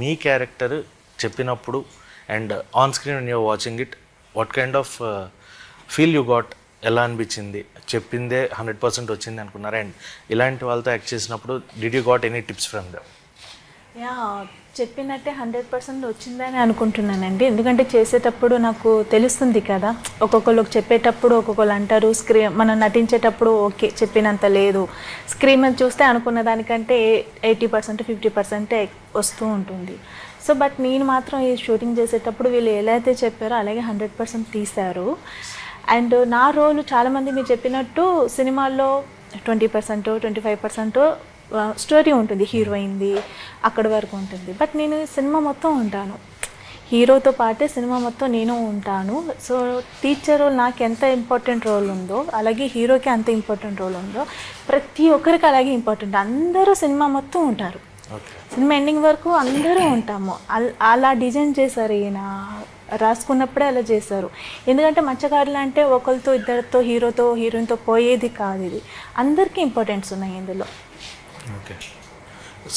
మీ character చెప్పినప్పుడు and on screen you're watching it what kind of feel you got ఎలా అనిపించింది? చెప్పిందే hundred percent వచ్చింది అనుకున్నారు? అండ్ ఇలాంటి వాళ్ళతో యాక్ట్ చేసినప్పుడు did you got any tips from them yeah చెప్పినట్టే హండ్రెడ్ పర్సెంట్ వచ్చిందని అనుకుంటున్నానండి. ఎందుకంటే చేసేటప్పుడు నాకు తెలుస్తుంది కదా ఒక్కొక్కళ్ళకి చెప్పేటప్పుడు ఒక్కొక్కరు అంటారు స్క్రీన్ మనం నటించేటప్పుడు ఓకే చెప్పినంత లేదు. స్క్రీన్ మీద చూస్తే అనుకున్న దానికంటే ఎయిటీ పర్సెంట్ ఫిఫ్టీ పర్సెంట్ వస్తూ ఉంటుంది. సో బట్ నేను మాత్రం ఈ షూటింగ్ చేసేటప్పుడు వీళ్ళు ఎలా అయితే చెప్పారో అలాగే హండ్రెడ్ పర్సెంట్ తీశారు. అండ్ నా రోల్ చాలామంది మీరు చెప్పినట్టు సినిమాల్లో twenty percent twenty five percent story ఉంటుంది హీరోయిన్ది అక్కడి వరకు ఉంటుంది. బట్ నేను సినిమా మొత్తం ఉంటాను. హీరోతో పాటే సినిమా మొత్తం నేను ఉంటాను. సో టీచర్ రోల్ నాకు ఎంత ఇంపార్టెంట్ రోల్ ఉందో అలాగే హీరోకి అంత ఇంపార్టెంట్ రోల్ ఉందో ప్రతి ఒక్కరికి అలాగే ఇంపార్టెంట్ అందరూ సినిమా మొత్తం ఉంటారు. సినిమా ఎండింగ్ వరకు అందరూ ఉంటాము. అల్- అలా డిజైన్ చేశారు ఈయన. రాసుకున్నప్పుడే అలా చేశారు. ఎందుకంటే మచ్చగారులు అంటే ఒకరితో ఇద్దరితో హీరోతో హీరోయిన్తో పోయేది కాదు ఇది. అందరికీ ఇంపార్టెన్స్ ఉన్నాయి ఇందులో. ఓకే